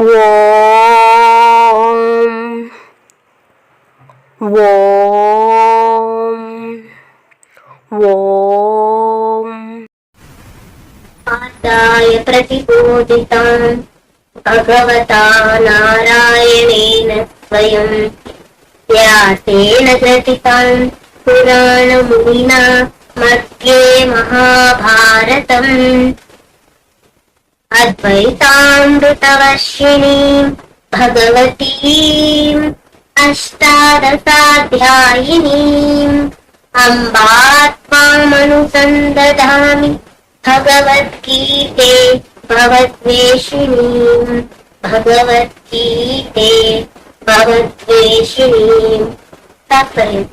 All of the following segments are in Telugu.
ఓం ఓం ఓం आदाय प्रतिबोधिताम् भगवता नारायणेन स्वयम् व्यासेन ग्रथिताम् पुराणमुनिना मध्ये महाभारतम् అద్వైతామృతవర్షిణి భగవతీ అష్టాదశాధ్యాయినీ అంబాత్మామనుసందధామి భగవద్గీతే భగవద్వేషిణీ భగవద్గీతే భగవద్వేషిణీ తాత్పర్యం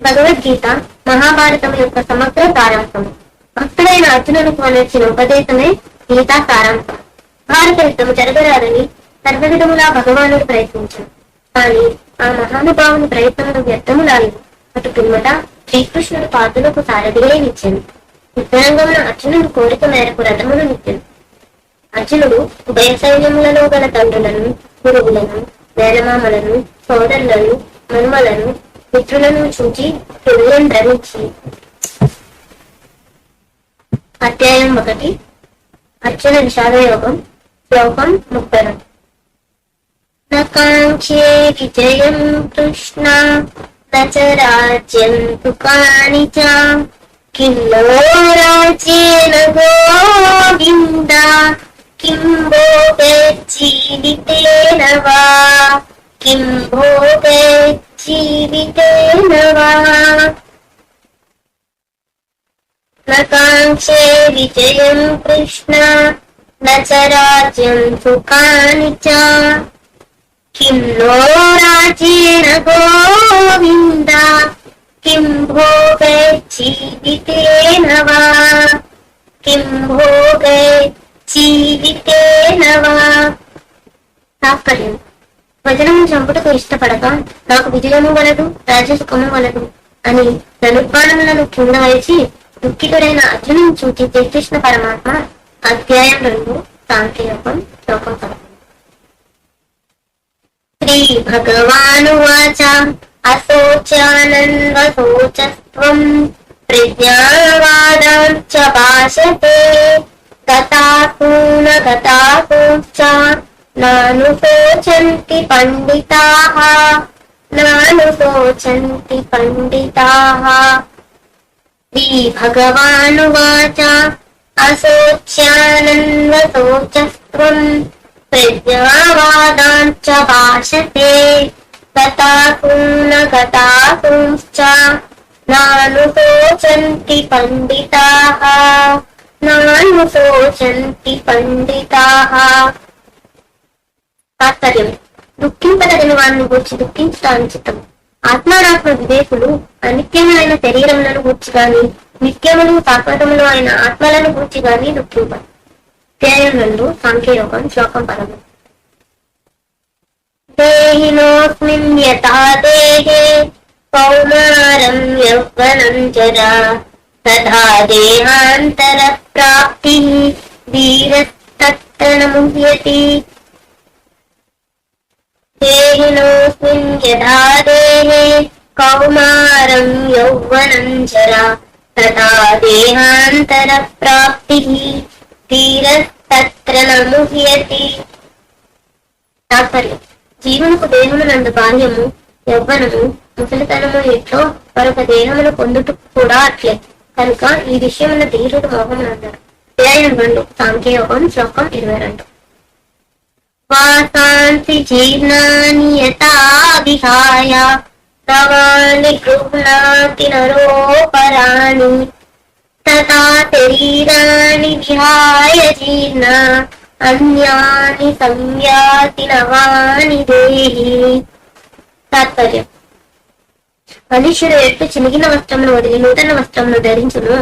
భగవద్గీత మహాభారతం యొక్క సమగ్ర సారాంశం. భక్తుడైన అర్జునుడు అనేసిన ఉపదేశమే గీతా సారం భారత యుద్ధము జరగరాదని సర్వవిధములా భగవానుడు ప్రయత్నించాడు. కానీ ఆ మహానుభావుని ప్రయత్నము వ్యర్థములాలి అటు పిమ్మట శ్రీకృష్ణుడు పాదులకు సారథిగా ఇచ్చింది యుద్ధరంగమున అర్జునుడు కోరిక మేరకు రథమును నిత్యను అర్జునుడు ఉభయ సైన్యములలో గల తండ్రులను గురువులను వేలమామలను సోదరులను మనుమలను మిత్రులను చూచి పిల్లలను ధరించి అధ్యాయం ఒకటి. అర్జున విషాదయోగం శ్లోకం ముప్పై రెండు నకాంక్షే విజయం కృష్ణ నచ రాజ్యం తుకాని చ కిల్లో రాజ్యేన గోవింద కిం జీవితేన వా. కిం జీవితేన వా. కాంక్షే విజయం కృష్ణ నచరాజ్యం సుఖాని చ కిం రాజేన గోవింద కిం భోగే జీవితేన వా కిం భోగే జీవితేన వా తాత్పర్యం చంపుటకు ఇష్టపడక నాకు విజయము వలదు రాజసుఖము వలదు అని ననుపానములను కింద వేసి దుఃఖితుడైన అర్జును చూచి శ్రీకృష్ణ పరమాత్మ అధ్యాయం రెండు శాంతి యోగం శ్లోకం శ్రీ భగవానువాచ అశోచానందోచస్వం ప్రజ్ఞావాదాం చ భాషతే గతాకూన గతాకూచ నాను శోచంతి పండితాః నాను శోచంతి పండితాః. श्रीभगवानुवाच अशोच्यानन्वशोचस्त्वम् प्रज्ञावादाञ्च भाषते गतासून गतासूंश्च नानुशोचन्ति पण्डिताः నానుశోచంతి పండితాః తాత్పర్యం దుఃఖింపదగిన వారిని గూర్చి దుఃఖించటాన్ని చిత్తం ఆత్మారాత్మ వివేకులు అనిత్యములైన శరీరములను గూర్చి గాని నిత్యములు శాశ్వతములు అయిన ఆత్మలను గూర్చి గాని దుఃఖింపడు అధ్యాయం రెండు సాంఖ్యయోగం శ్లోకం పదము. దేహినోస్మిన్ యథా దేహే కౌమారం యౌవనం చరా తథా దేహాంతర ప్రాప్తి ధీరస్తత్ర నముహ్యతి దేహినోస్మిన్ యథా దేహే కౌమారం యౌవనం జరా తథా దేహాంతర ప్రాప్తి. ధీరస్తత్ర నముహ్యతి. తాత్పర్యం జీవునకు దేహము నందు బాల్యము యవ్వనము ముసలితనము ఎట్లో మరొక దేహమును పొందుట కూడా అట్లే. కనుక ఈ విషయంలో ధీరుడు మోహమునందరు. అధ్యాయం రెండు సాంఖ్యయోగం శ్లోకం ఇరవై రెండు. వాసాంసి జీర్ణాని యథా విహాయ తవాని గృహ్ణాతి నరోపరాణి తథా శరీరాణి విహాయ జీర్ణ అన్యాని సంయాతి నవాని దేహి తాత్పర్యం మనుష్యుడు ఎట్టు చినిగిన వస్త్రమును వదిలి నూతన వస్త్రమును ధరించును?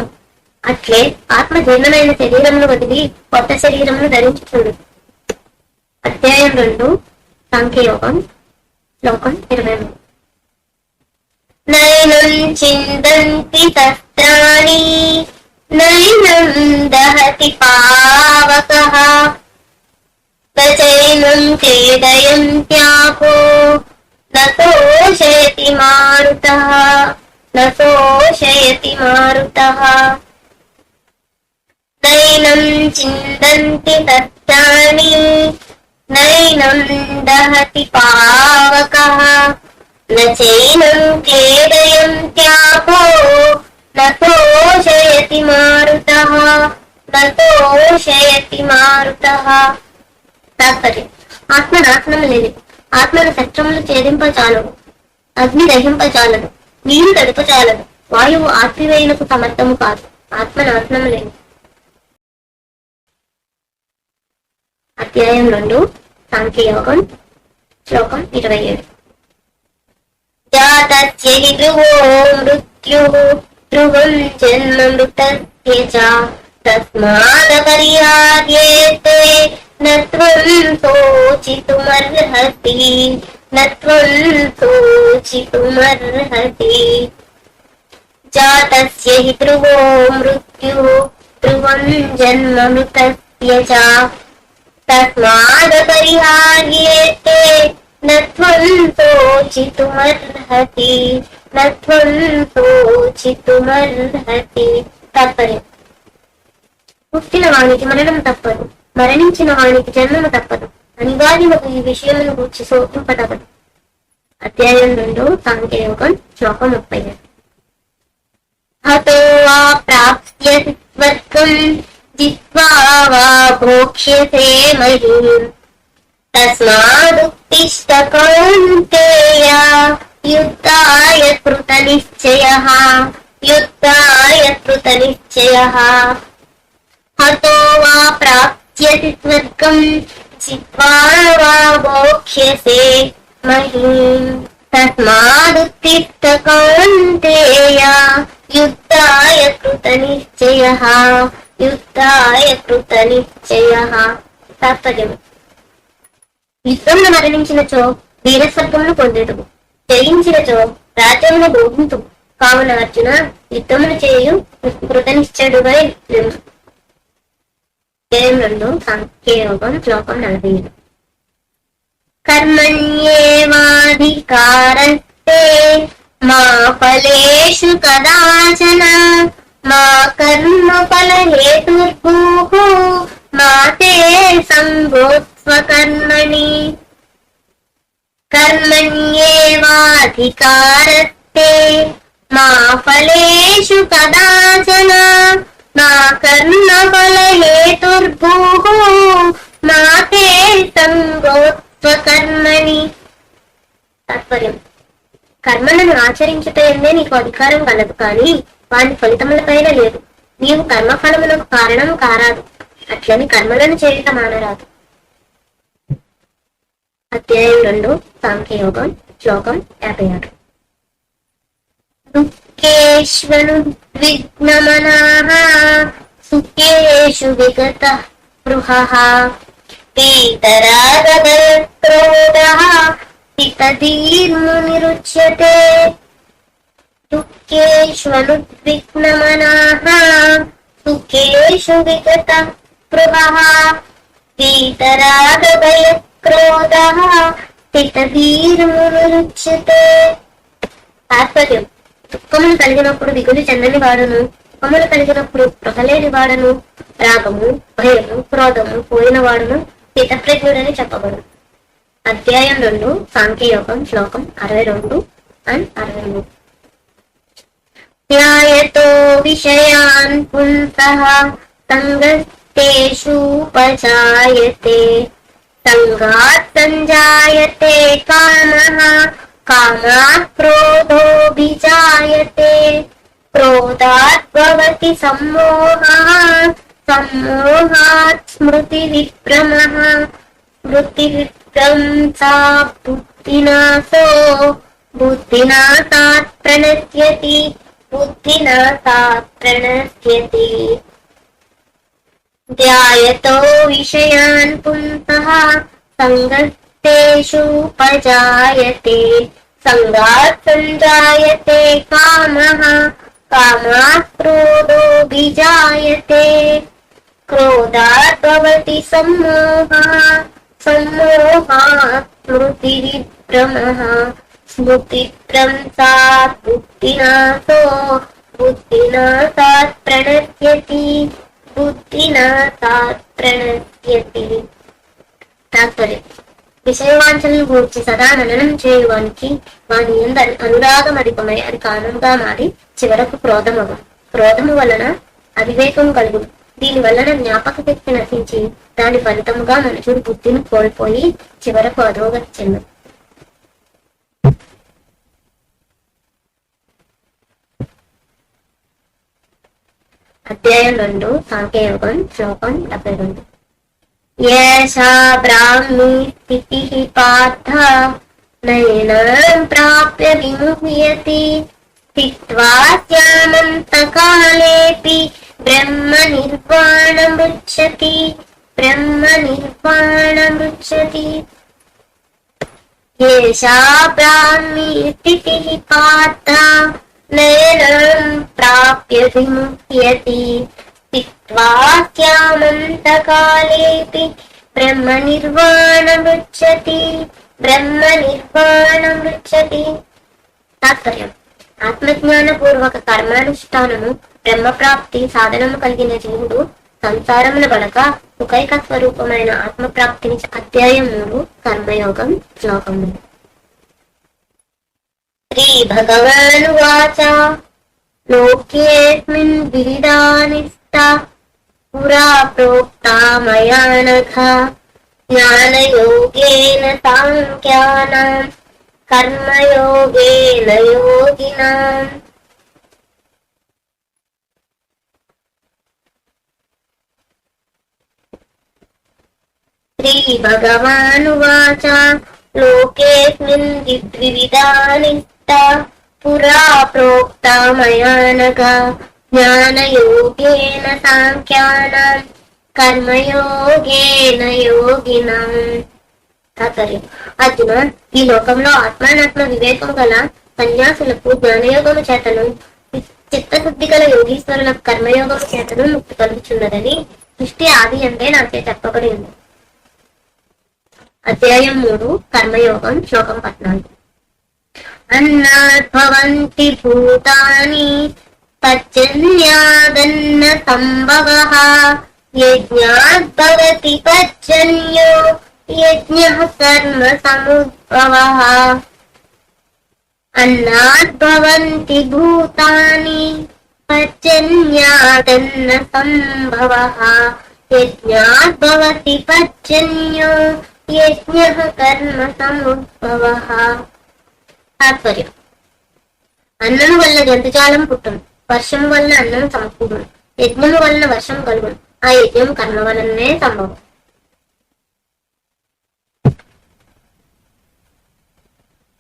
అట్లే ఆత్మ జీర్ణమైన శరీరమును వదిలి కొత్త శరీరమును ధరించుచుండు. అధ్యాయం రెండు సంఖ్యయోగం శ్లోకం ఇరవై మూడు. నయనం చిందంతి శస్త్రాణి నయనం దహతి పవక ప్రచైనం చేదయం త్యాపో నోషయతి మారుత నోషయతి మారుత. నయనం చిందంతి శస్త్రాణి नैनं दहति पावकः न चैनं क्लेदयन्त्यापो न शोषयति मारुतः न शोषयति मारुतः తాత్పర్యం ఆత్మ నాశనం లేదు ఆత్మను శస్త్రములు ఛేదింప చాలదు అగ్ని దహింప చాలదు నీరు తడుప చాలదు వాయువు ఆత్మవేయులకు సమర్థము కాదు ఆత్మ నాశనం లేదు అధ్యాయం రెండు సాంఖ్యయోగం శ్లోకం ఇరవై ఏడు. జాతస్య ధ్రువో మృత్యు ధ్రువం జన్మ మృతస్య చ తస్మాదపర్యార్యేతే న త్వం శోచితుమర్హతి న జాతస్య హి ధ్రువో మృత్యు ధ్రువం జన్మ మృతస్య చ తస్మాదపరిహార్యేతే न त्वं శోచితుమర్హతి न त्वं శోచితుమర్హతి తాత్పర్యం పుట్టిన వానికి మరణం తప్పదు మరణించిన వానికి జన్మము తప్పదు అనివార్యముకు ఈ విషయమును గూర్చి శోకింపదగదు అధ్యాయం రెండు సాంఖ్యయోగం శ్లోకం ముప్పై ఏడు హతో వా ప్రాప్స్యసి స్వర్గం జిత్వా వా భోక్ష్యసే మహీం తస్మాదుత్తిష్ట కౌంతేయ యుద్ధాయ కృతనిశ్చయः యుద్ధాయ కృతనిశ్చయः హతో వా ప్రాప్స్యసి స్వర్గం చిత్వా వా భోక్ష్యసే మహీం తస్మాదుత్తిష్ట కౌంతేయ యుద్ధాయ కృతనిశ్చయः యుద్ధాయ కృతనిశ్చయः తాత్పర్యం యుద్ధంలో మరణించినచో వీరస్వర్గమును పొందేదు జయించినచో రాజ్యమును భోగింతు కావున అర్జున యుద్ధమును చేయు కృతనిశ్చయుడుగా నిమ్ము. అధ్యాయం రెండు సాంఖ్యయోగం శ్లోకం నలభై ఏడు. కర్మణ్యేవాధికారస్తే మా ఫలేషు కదాచన. మా కర్మ ఫల హేతుర్భూః మా తే సంగోత్స్వకర్మణి కర్మణ్యేవాధికారస్తే మా ఫలేషు కదాచన మా కర్మ ఫల హేతుర్భూః మా తే తాత్పర్యం. కర్మలను ఆచరించుటందే నీకు అధికారం కలదు కానీ వాని ఫలితములపైన లేదు. నీవు కర్మఫలములకు కారణం కారాదు. అట్లని కర్మలను చేయటం మానరాదు. అధ్యాయం రెండు సాంఖ్యయోగం శ్లోకం యాభై ఆరు. దుఃఖేష్వను విఘ్నమనాః సుఖేషు విగత స్పృహः పీతరాగక్రోధः స్థితధీర్మునిరుచ్యతే దుఃఖేష్వనుద్విగ్నమనాః సుఖేషు విగత స్పృహः పీతరాగభయక్రోధः స్థితధీర్మునిరుచ్యతే తాత్పర్యం దుఃఖములు కలిగినప్పుడు దిగులు చెందని వాడును దుఃఖములు కలిగినప్పుడు ప్రకలేని వాడను రాగము భయము క్రోధము పోయిన వాడును స్థితప్రజ్ఞుడని చెప్పబడు అధ్యాయం రెండు సాంఖ్యయోగం శ్లోకం అరవై రెండు అండ్ అరవై మూడు. ధ్యాయతో విషయాన్ పుంసః సంగస్తేషు ఉపజాయతే సంగాత్ సంజాయతే కామః కామాత్ క్రోధోభిజాయతే క్రోధాత్ భవతి సమ్మోహः సమ్మోహాత్ స్మృతి విభ్రమः స్మృతి విభ్రంసా బుద్ధినాశో बुद्धिना सा प्रणश्यति ध्यायतो विषयान् पुंसः सङ्गस्तेषु पजायते। सङ्गात् सञ्जायते कामः कामात् क्रोधो विजायते क्रोधात् भवति सम्मोहः सम्मोहात् स्मृतिविभ्रमः। स्मृतिभ्रंसात् बुद्धिनाशो बुद्धिनाशात् प्रणश्यति बुद्धिनाशात् प्रणश्यति తాత్పర్యం విషయవాంఛలను గూర్చి సదా మననం చేయువానికి వాని ఎందరి అనురాగం అధికమై అది కారణంగా మారి చివరకు క్రోధమగు క్రోధము వలన అవివేకం కలుగు దీని వలన జ్ఞాపక శక్తి నశించి దాని ఫలితముగా మనుషుడు బుద్ధిని కోల్పోయి చివరకు అధోగతి చెందు అధ్యాయం రెండు సాంఖ్యయోగం శ్లోకం డెబ్బై రెండు. ఏషా బ్రాహ్మీ స్థితి పార్థ నయనం ప్రాప్య విముహ్యతి. స్థిత్వా శ్యామంతకాలేపి బ్రహ్మ నిర్వాణమృచ్చతి బ్రహ్మ నిర్వాణమృచ్చతి ఏషా బ్రాహ్మీ స్థితి పార్థ నయనం स्थित्वा स्यामन्तकालेऽपि ब्रह्मनिर्वाणमृच्छति బ్రహ్మనిర్వాణమృచ్చతి తాత్పర్యం ఆత్మజ్ఞానపూర్వక కర్మానుష్ఠానము బ్రహ్మప్రాప్తి సాధనము కలిగిన జీవుడు సంసారమున బడక సుఖైక స్వరూపమైన ఆత్మప్రాప్తిని అధ్యాయం మూడు కర్మయోగం శ్లోకము శ్రీ భగవానువాచ लोकेऽस्मिन् विविधानिस्ता पुरा प्रोक्ता मया नघ ज्ञानयोगेन साङ्ख्यानां कर्मयोगेन योगिनाम् श्रीभगवानुवाच लोकेऽस्मिन् विद्विविधानिस्ता पुरा प्रोक्ता मया नघ ज्ञानयोगेन साङ्ख्यानाम् కర్మయోగేన యోగినం తాత్పర్యం అర్జున ఈ లోకంలో ఆత్మానాత్మ వివేకం గల సన్యాసులకు జ్ఞానయోగము చేతను చిత్తశుద్ధి గల యోగీశ్వరులకు కర్మయోగము చేతను ముక్తి కలుగుచున్నదని సృష్టి ఆది అంటే నాకే చెప్పబడి ఉంది అధ్యాయం మూడు కర్మయోగం శ్లోకం పద్నాలుగు అన్నాద్భవంతి భూతాని పచ్చన్యాదన్న సంభవః యజ్ఞాద్భవతి పచ్చన్యో యజ్ఞ కర్మ సముద్భవः అన్నాద్భవంతి భూతాని పచ్చన్యాదన్న సంభవः యజ్ఞాద్భవతి పచ్చన్యో యజ్ఞ కర్మ సముద్భవ తాత్పర్యం. అన్నం వల్ల జంతుజాలం పుట్టును వర్షం వల్ల అన్నం సమకూడును యజ్ఞం వలన వర్షం కలుగును. ఆ యజ్ఞం కర్మ వలననే సంభవం.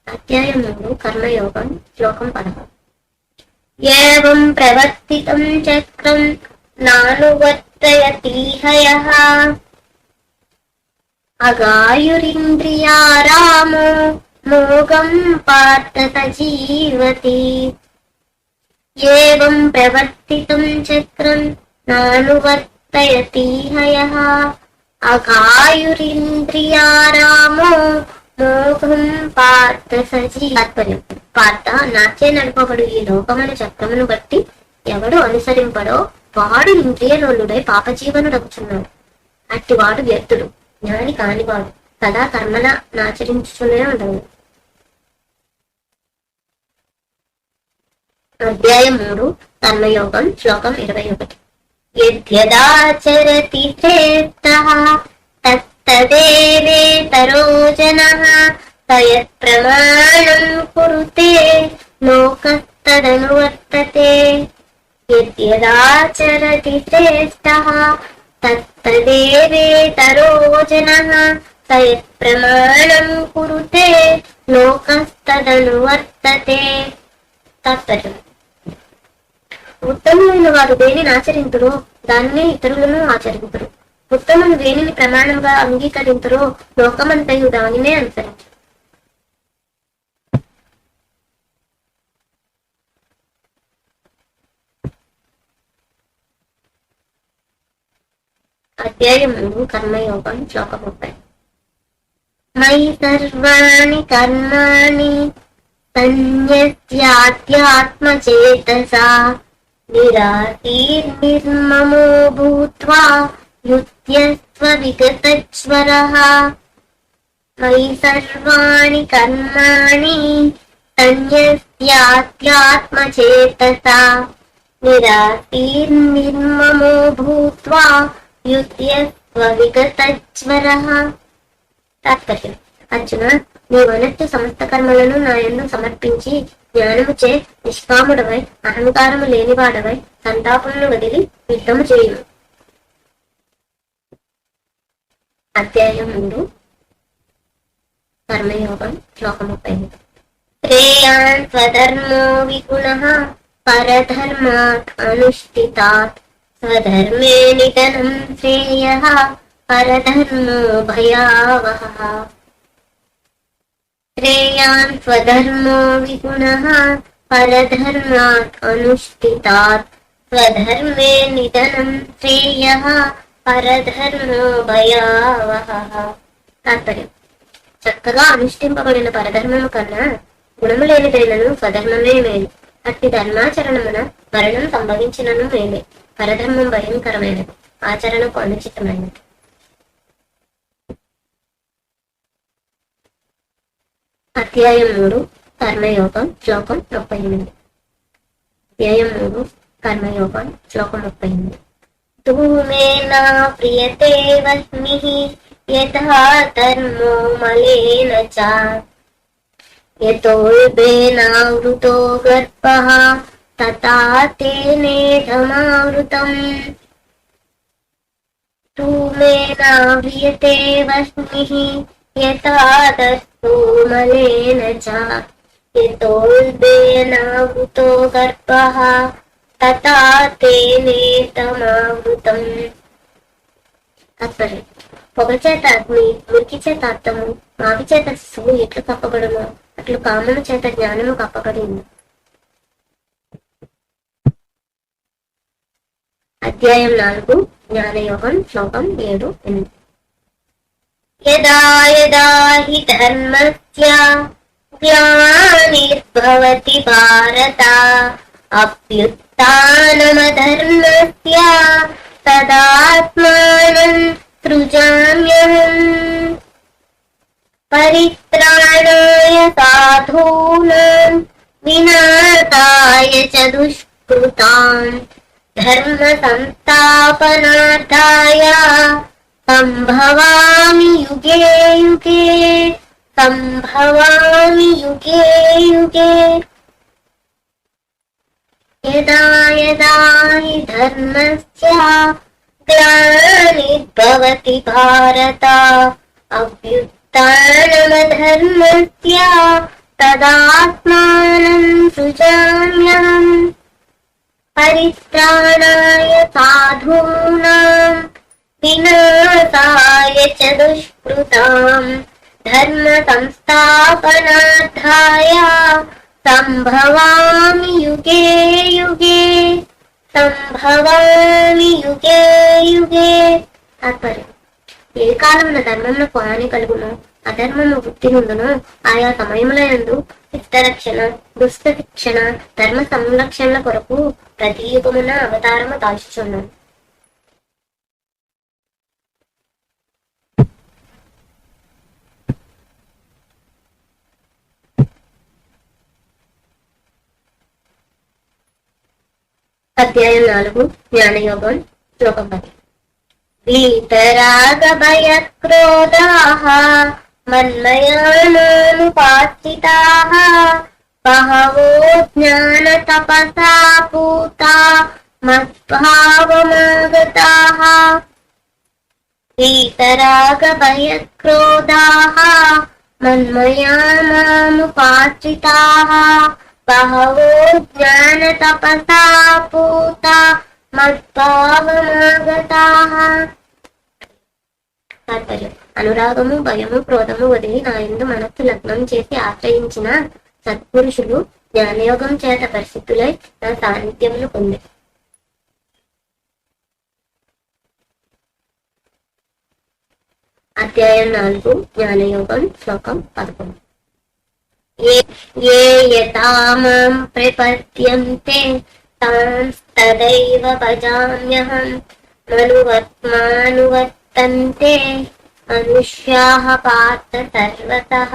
అధ్యాయం మూడు కర్మయోగం శ్లోకం పదహారు ఏం ప్రవర్తితం చక్రం నానువర్తయతీహయః. అగాయురింద్రియారామో మోగం పార్థ సజీవతి ఏం ప్రవర్తితం చక్రం నానువర్తయతీహయః అకాయురింద్రియారామో మోహం పార్థ సజీ తాత్పర్యం పార్థ నాచే నడపబడు ఈ లోకమైన చక్రమును బట్టి ఎవడు అనుసరింపడో వాడు ఇంద్రియలోలుడై పాపజీవనుడగుచున్నాడు. అట్టివాడు వ్యర్థుడు జ్ఞాని కానివాడు సదా కర్మల నాచరించుతూనే ఉండవు. అధ్యాయం మూడు కర్మయోగం శ్లోకం ఇరవై ఒకటి. యద్యదాచరతి శ్రేష్టః తత్తదేవేతరో జన తయత్ ప్రమాణం కురుతే లోకస్తదనువర్తతే. యద్యదాచరతి శ్రేష్టః తత్తదేవేతరో జనః తయత్ ప్రమాణం కురుతే లోకస్తదనువర్తతే. తాత్పర్యం ఉత్తములైన వారు దేనిని ఆచరింతురో దానిని ఇతరులను ఆచరింతురు. ఉత్తమం దేనిని ప్రమాణంగా అంగీకరింతురో లోకమంతయు దానినే అనుసరించు. అధ్యాయము కర్మయోగం శ్లోక ముప్పై. మై సర్వాణి కర్మాణి సన్యస్యాధ్యాత్మచేతసా निरातीर्निर्ममो भूत्वा युत्यस्त्वविगतज्वरः मयि सर्वाणि कर्माणि सन्न्यस्यात्यात्मचेतसा निरातीर्निर्ममो भूत्वा युत्यस्त्वविगतज्वरः తాత్పర్యం అర్జున నీ మనస్సు సమస్త కర్మలను నా యందు సమర్పించి జ్ఞానముచే నిష్కాముడవై అహంకారము లేనివాడవై సంతాపమును వదిలి యుద్ధము చేయును అధ్యాయం మూడు కర్మయోగం శ్లోకం ముప్పై శ్రేయాన్ స్వధర్మో విగుణ పరధర్మాత్ అనుష్ఠితాత్. స్వధర్మే నిధనం శ్రేయ పరధర్మో భయావహ. శ్రేయాన్ స్వధర్మో విగుణ పరధర్మాత్ అనుష్ఠితాత్ స్వధర్మే నిధనం శ్రేయ పరధర్మో భయావహ తాత్పర్యం చక్కగా అనుష్ఠింపబడిన పరధర్మము కన్నా గుణము లేనిదైనను స్వధర్మమే మేలు. అట్టి ధర్మాచరణమున మరణం సంభవించినను మేలే. పరధర్మం భయంకరమైనది. ఆచరణకు అనుచితమైనది. అధ్యాయం మూడు కర్మయోగం శ్లోకం ముప్పై ఎనిమిది. అధ్యాయం మూడు కర్మయోగం శ్లోకం ముప్పై ఎనిమిది. ధూమేనా ప్రియతే వహ్నిః యథా ధర్మో మలేన చ. యతోల్బేనావృతో గర్భः తథా తేనేధమావృతం ధూమేనా ప్రియతే వహ్నిః యథా దర్శో మలేన చ యతోల్బేనావృతో గర్భः తథా తేనేతమావృతం తాత్పర్యం పొగ చేత అగ్ని మురికి చేత అర్థము మావి చేత శిశువు ఎట్లు కప్పబడును? అట్లు కామము చేత జ్ఞానము కప్పబడింది. అధ్యాయం నాలుగు జ్ఞానయోగం శ్లోకం ఏడు ఎనిమిది. यदा यदा हि धर्मस्य ग्लानिर्भवति भारत अप्युत्थानमधर्मस्य तदात्मानम् सृजाम्यहम्। परित्राणाय साधूना विनाकाय च दुष्कृताम् धर्मसंस्थापनाथाय सम्भवामि युगे युगे सम्भवामि युगे युगे। यदा यदा हि धर्मस्य ग्लानिर्भवति भारत अभ्युत्थानमधर्मस्य तदात्मानम् सुजा परित्राणाय साधूनाम् సాధూనాం వినాశాయ చ దుష్కృతాం ధర్మ సంస్థాపనార్థాయ సంభవామి యుగే యుగే సంభవామి యుగే యుగే తాత్పర్యం ఏ కాలమున ధర్మమునకు హాని కలుగును అధర్మము వృత్తి నుండును ఆయా సమయములందు చిత్తరక్షణ హితరక్షణ దుష్ట శిక్షణ ధర్మ సంరక్షణల కొరకు ప్రతి యుగమున అవతారము దాల్చుచున్నాను అధ్యాయం నాలుగు జ్ఞానయోగం శ్లోకం పది వీతరాగభయక్రోధాः మన్మయానానుపాశ్రితాः బహవో జ్ఞానతపసా పూతా మద్భావమాగతాः వీతరాగభయక్రోధాः మన్మయానానుపాశ్రితాः జ్ఞాన తపసా తాత్పర్యం అనురాగము భయము క్రోధము వదిలి నా ఎందు మనస్సు లగ్నం చేసి ఆశ్రయించిన సత్పురుషులు జ్ఞానయోగం చేత పరిస్థితులై నా సాన్నిధ్యములు పొంది. అధ్యాయం నాలుగు జ్ఞానయోగం శ్లోకం పదకొండు. ఏ ఏ యథామాం ప్రపద్యంతే తాంస్తదైవ భజామ్యహం మనువర్త్మానువర్తంతే మనుష్యాः పార్థ సర్వతः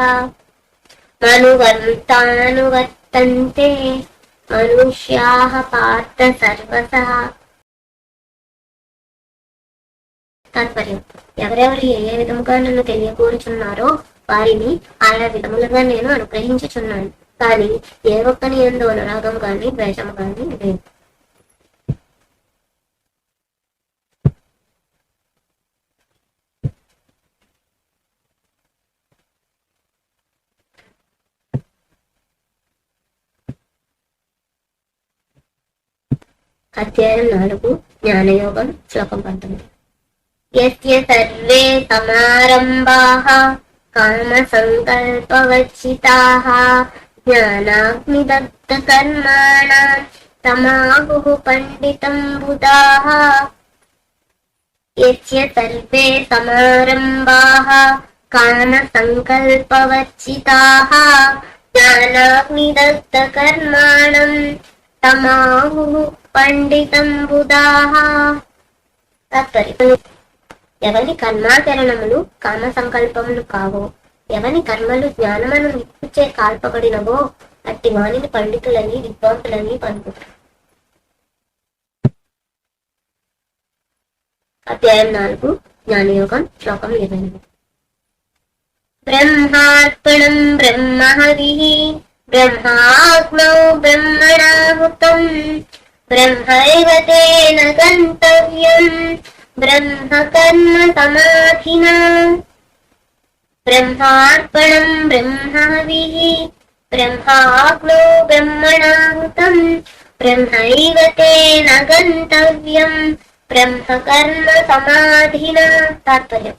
మనువర్తానువర్తంతే మనుష్యాः పార్థ సర్వతः తాత్పర్యం ఎవరెవరు ఏ ఏ విధముగా నన్ను తెలియకూరుచున్నారో వారిని ఆయా విధములుగా నేను అనుగ్రహించుచున్నాను. కానీ ఏ ఒక్కని ఎందు అనురాగం కానీ ద్వేషం కానీ లేదు. అధ్యాయం నాలుగు జ్ఞానయోగం శ్లోకం పంతొమ్మిది. ఎస్ సర్వే సమారంభా कामसङ्कल्पवचिताः ज्ञानाग्निदग्धकर्माणां तमाहुः पण्डितम्बुधाः यस्य सर्वे समारम्भाः कामसङ्कल्पवर्जिताः ज्ञानाग्निदग्धकर्माणम् तमाहुः पण्डितम्बुधाः तात्पर्य ఎవని కర్మాచరణములు కామ సంకల్పములు కావో ఎవని కర్మలు జ్ఞానమను నిప్పుచే కాల్పబడినవో అట్టి వాణిని పండితులని విద్వాంసులని పలుకుతారు అధ్యాయం నాలుగు జ్ఞానయోగం శ్లోకం ఇరవై బ్రహ్మార్పణం బ్రహ్మ బ్రహ్మహరి బ్రహ్మాగ్నౌ బ్రహ్మణాహుతం బ్రహ్మైవ తేన గంతవ్యం. బ్రహ్మకర్మ సమాధిన బ్రహ్మార్పణం బ్రహ్మవి బ్రహ్మాగ్నో బ్రహ్మణాహుతం బ్రహ్మైవ తేన గంతవ్యం తాత్పర్యం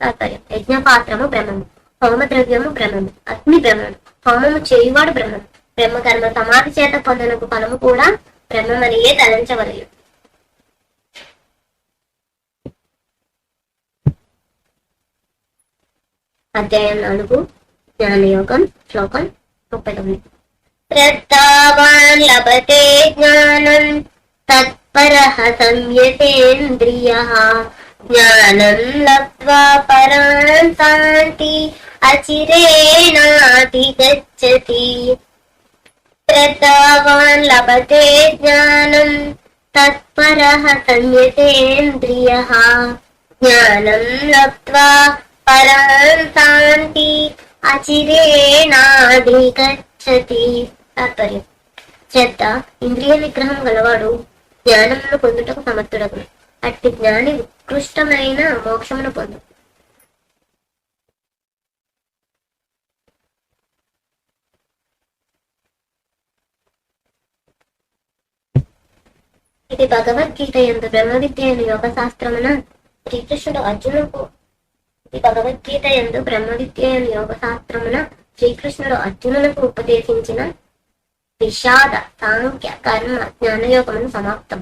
తాత్పర్యం యజ్ఞపాత్రము బ్రహ్మము హోమ ద్రవ్యము బ్రహ్మము అగ్ని బ్రహ్మము హోమము చేయువాడు బ్రహ్మము బ్రహ్మకర్మ సమాధి చేత పొందనకు ఫలము కూడా బ్రహ్మమనియే తలంచవలయు అధ్యాయం నాలుగు జ్ఞానయోగం శ్లోకం ముప్పై తొమ్మిది. శ్రద్ధావాన్ లభతే జ్ఞానం తత్పర సంయతేంద్రియः. జ్ఞానం లబ్ధ్వా పరాం శాంతి అచిరేణాధిగచ్చతి ప్రతావాన్ లభతే జ్ఞానం తత్పర సంయతేంద్రియः. జ్ఞానం లబ్ధ్వా పరాం శాంతి అచిరేణాధిగచ్చతి. తాత్పర్యం శ్రద్ధ ఇంద్రియ విగ్రహం గలవాడు జ్ఞానమును పొందుటకు సమర్థుడకు అట్టి జ్ఞాని ఉత్కృష్టమైన మోక్షమును పొందు. ఇది భగవద్గీత ఎందు బ్రహ్మ విద్య యోగ శాస్త్రమున శ్రీకృష్ణుడు అర్జునుకు ఈ భగవద్గీత ఎందు బ్రహ్మ విద్య యోగ శాస్త్రమున శ్రీకృష్ణుడు అర్జునులకు ఉపదేశించిన విషాద సాంఖ్య కర్మ జ్ఞానయోగమును సమాప్తం.